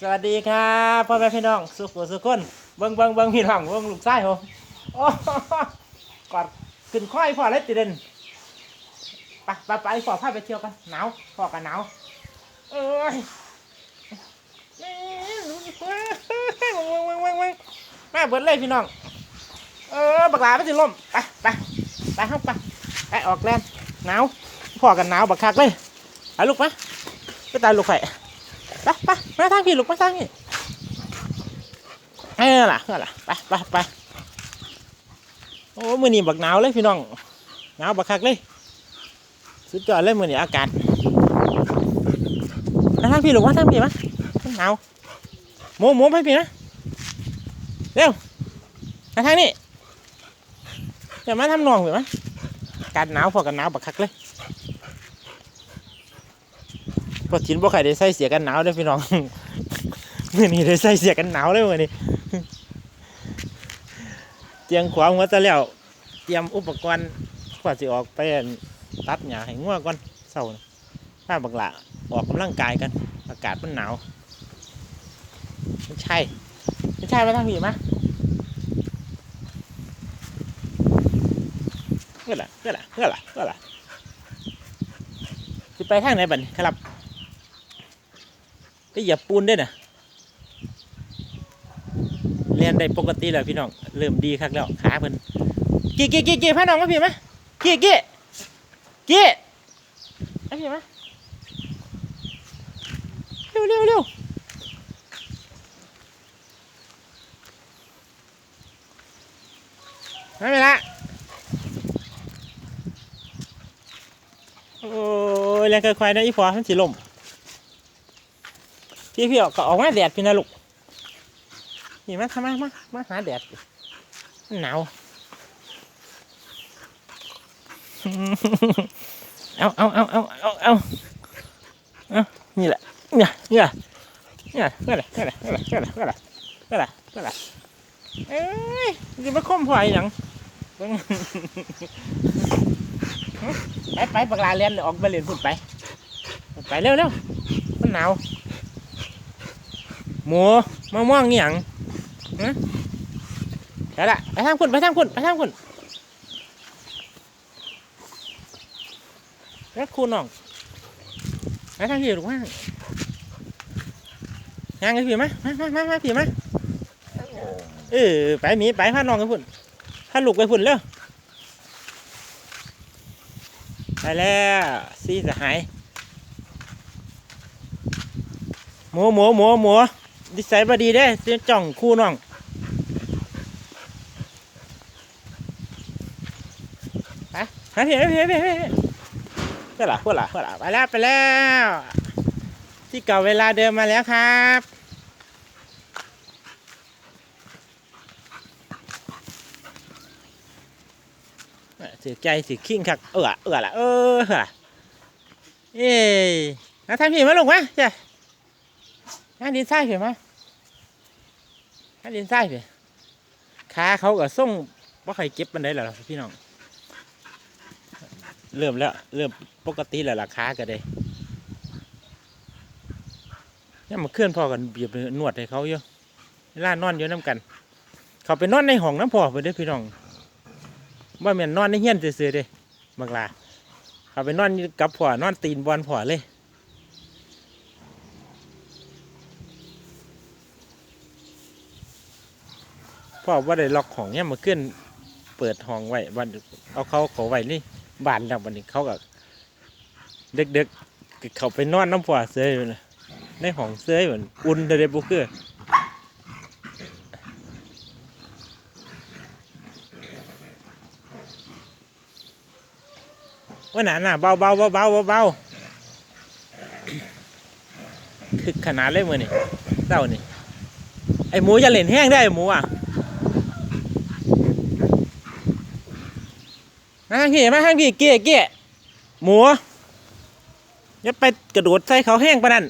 สวัสดีครับพ่อแม่พี่น้อง สุขสุขคนเบิ้งเบิ้งเบิ้งพี่น้องเบิ้งลูกชายผมโอ้กอดขึ้นค่อยพ่อเลยติเด่นไปไปไปพ่อพาไปเที่ยวกันหนาวพ่อกันหนาวเอ้ยนี่รู้ดิเว้ยเว้ยเว้ยเว้ยเว้ยมาเบิดเลยพี่น้อง เออบักลาไม่สิล่มไปไปไปเข้าไปไปออกแลนหนาวพ่อกันหนาวบักคักเลยไปลูกมาไปตายลูกไฟ ไปไปมาทางพี่ลูกมาทางนี่เออล่ะเออล่ะไปไปไปโอ้มือนี่บักหนาวเลยพี่น้องหนาวบักคักเลย สุดยอดเลยมือนี่อากาศมาทางพี่ลูกมาทางพี่มามันหนาวโมโมไปพี่นะเร็วมาทางนี้อย่ามาทำนองพี่มะอากาศหนาวพอกันหนาวบักคักเลย พอชินบ่ใครได้ใส่เสียกันหนาวเด้พี่น้องมื่อนี้ได้ใส่เสียกันหนาวเลยมื่อนี้เตรียงขวางหัวตะแล้วเตรียมอุปกรณ์กว่าสิออกไปตัดหญ้าให้งัวก่อนเศร้าถ้าบักละออกกำลังกายกัน อากาศมันหนาวไม่ใช่ไม่ใช่มาทางพี่มาเพื่อละเพื่อละเพื่อละเพื่อละไปทางไหนบันครับ ก็อย่าปูนด้วยนะเรียนได้ปกติแล้วพี่น้อง เริ่มดีคักแล้วขาเพิ่นกี่กี่กี่กี่พาน้องมาพี่ไหมกี่กี่กี่มาพี่ไหมเร็วเร็วเร็วไม่เป็นไรโอ้ยแรงค่อยนะอีพอมันสิลม พี่พี่ออกก็ออกมาแดดพี่นะลูกนี่มาทำไมมามาหาแดดสิมันหนาวเอาเอาเอาเอาเอาเอาเอานี่แหละเนี่ยเนี่ยเนี่ยนี่แหละนี่แหละนี่แหละนี่แหละนี่แหละนี่แหละนี่แหละเอ้ยจะมาคมพอยหยังเบิ่งไปไปปากลาเรียนออกไปเรียนพุ่นไป ไปเร็วเร็วมันหนาว หมูมะม่วงนี่หยังฮะไปละไปทางคุณไปทางคุณไปทางคุณแล้วคุณน้องไปทางพี่หรือว่ายังไงพี่มะมมามามาพี่มเออไปหมีไปพาน้องไปพุ่นพาลูกไปพุ่นเร็วไปแล้วซีสหายหมูหมูหมูหมู นิสัยบดีเด้เสียจ่องคู่น้องไปหาพี่พี่พี่พี่เพื่อละเพื่อละเพื่อละไปแล้วไปแล้ว ที่เก่าเวลาเดิมมาแล้วครับถือใจถือขิงคักเออเออละเออเออเอ้ยมาทำพี่มาลงมาจ้ะ นั่นดินทรายเห็นไหมนั่นดินทรายเห็นขาเขาก็ส่งว่าใครเก็บมันได้หรอพี่น้อง เริ่มแล้ว เริ่มปกติแล้วราคาก็ได้นี่มาเคลื่อนพอกันเบียบนวดให้เขาอยู่เวลานอนอยู่น้ำกัน เขาไปนอนในห้องน้ำพอไปด้อพี่น้องว่าแม่นนอนในเฮียนซื่อๆเด้บักลาเขาไปนอนกับพ่อนอนตีนบอลพ่อเลย พ่อว่าได้ล็อกของเนี่ยมาขึ้นเปิดห้องไว้วันเอาเขาเขาไว้นี่บานแล้ววันนี้เขากับเด็กๆเขาไปนอนน้ำผัวเสยอยู่นะในห้องเสยเหมือนอุ่นเดเดบุกเกอร์ว่าหนาหนาเบาเบาเบาเบาเบาเบาคือขนาดเลยมือนี่เต้านี่ไอหมูจะเล่นแห้งได้หมูอะ มางพี่มาทางพี่เกี้ยเกี้ยหมูอย่าไปกระโดดใส่เขาแห้งปะนั่น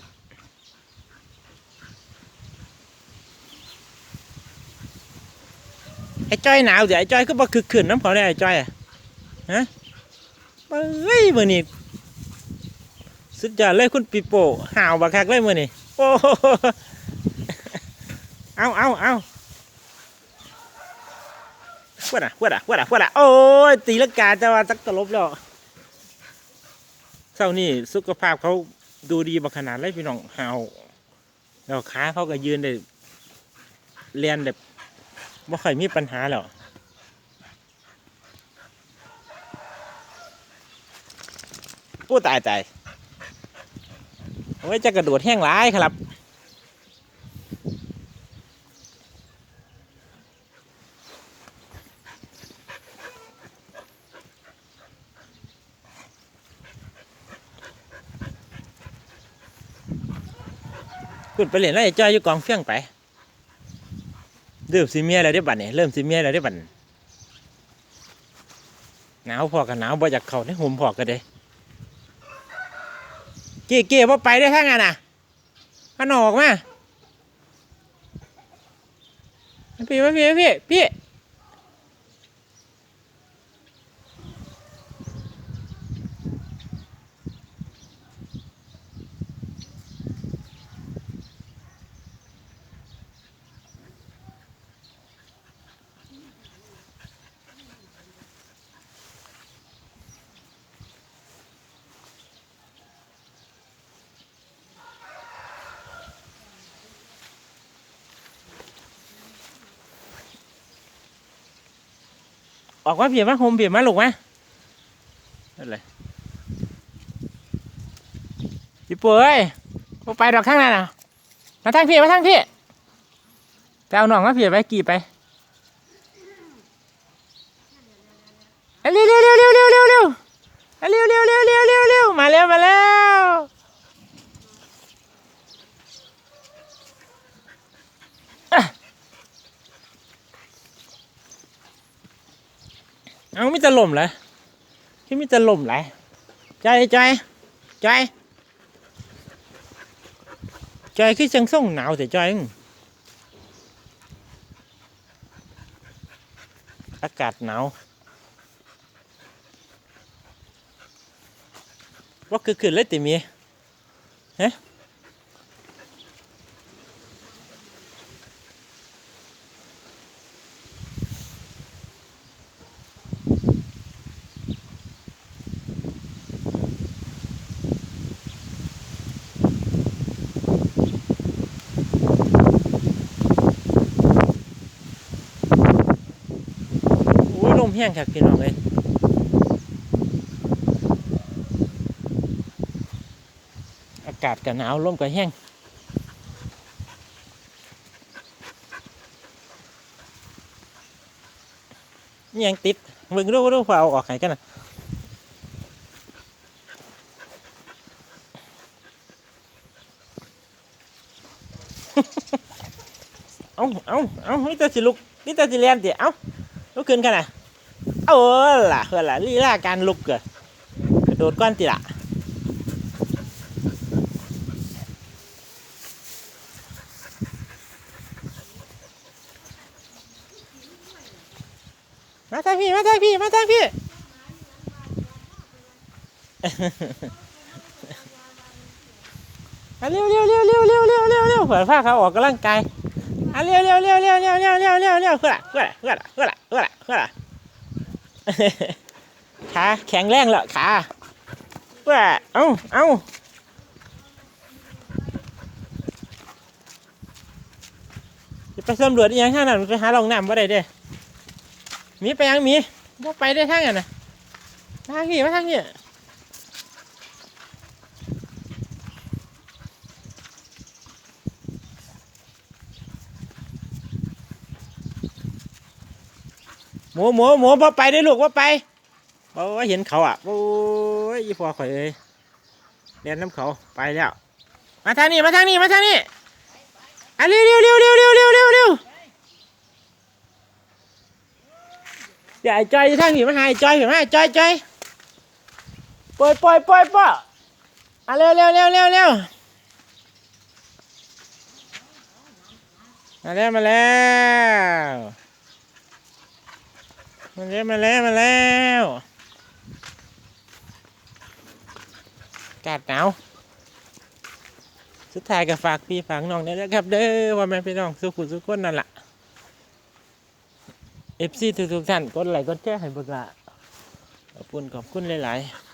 ไอ้จ้อยหนาวเดี๋ยวไอ้จ้อยก็บ่คึกขืนน้ำเขาได้ไอ้จ้อยอะฮะเฮ้ยมือนี่สุดยอดเลยคุณปีโป้ห่าวบักคักเลยมือนี่โอ้โหเอาเอาเอา วดอะพวดอะพวดอะพวดอะโอ้ยตีลังกาจะว่าจักตลบแล้วเช้านี่สุขภาพเขาดูดีบักขนาดเลยพี่น้องเฮาแล้วขาเขาก็ยืนได้เรียนแบบไม่ค่อยมีปัญหาแล้วกู้ตายตายโอ้ยจะกระโดดแห้งร้ายครับ ขึ้นไปเรียนแล้วไอ้จ้อยอยู่กองเฟี้ยงไปเริ่มสีเมียแล้วได้บัดเนี่ยเริ่มสีเมียแล้วได้บัดนี้หนาวพอกันหนาวบ่อยากเข้าในห่มพอกันเด้เก้เก้ว่าไปได้ทั้งนั้นน่ะมันออกมาพี่มาพี่มาพี่พี่ ออกมาเพี่มาห่มเพี่มาลูกมานั่นเลยพี่ป่วยบ่ไปดอกข้างนั้นน่ะมาทางพี่มาทางพี่ไปเอาหน่องมาเพี่ไปกี่ไปเร็วเร็วเร็วเร็วเร็วเร็วเร็วเอาเร็วเร็วเร็วเร็วเร็วเร็วมาเร็วมาแล้ว เอามีแต่ลมเลยที่มีแต่ลมเลยใจใจใจใจคือจังส่งหนาวแต่ใจมึงอากาศหนาวว่าคือขึ้นเลยติมีเฮ้ แห้งครับพี่น้องเลยอากาศก็หนาวลมก็แห้งนี่ยังติดมึงรู้รู้เปล่าเอาออกไหนกันนะเอาเอาเอานี่แต่สิลุกนี่แต่สิเรียนเดี๋ยวเอาลุกขึ้นกันนะ เอาล่ะเพื่อนล่ะลีลาการลุกเกิดกระโดดก้อนติละมาทางพี่ มาทางพี่ มาทางพี่อะเร็วเร็วเร็วเร็วเร็วเร็วเร็วเร็วเปิดผ้าเขาออกกำลังกายอะเร็วเร็วเร็วเร็วเร็วเร็วเร็วเร็วเร็วเพื่อเพื่อเพื่อเพื่อเพื่อเพื่อ ขาแข็งแรงแล้วขาว่าเอ้าเอ้าจะไปสำรวจอีหยังข้างนั้นไปหาลองน้ำบ่ได้เด้มีไปยังมีบ่ไปได้ทางนั้นนะทางนี้มาทางนี้ หมูหมูหมูบ่ไปได้ลูกบ่ไปบ่ว่าเห็นเขาอะโอ้ยอีพ่อข่อยเอ้ยเรียนน้ำเขาไปแล้วมาทางนี้มาทางนี้มาทางนี้อะเร็วเร็วเร็วเร็วเร็วเร็วเร็วเร็วอย่าไอ้จอยทางนี้มาหาไอ้จอยเห็นไหมจอยจอยปล่อยปล่อยปล่อยปล่อยอะเร็วเร็วเร็วเร็วเร็วมาแล้วมาแล้ว มาแล้วมาแล้วมาแล้วกาดหนาวสุดท้ายก็ฝากพี่ฝากน้องเนี่ยนะครับ เด้อว่าแม่พี่น้องสุขุสุขคนนั่นแหละเอฟซีทุกๆท่านกดไลค์กดแชร์ให้เบิกละขอบคุณขอบคุณหลาย ๆ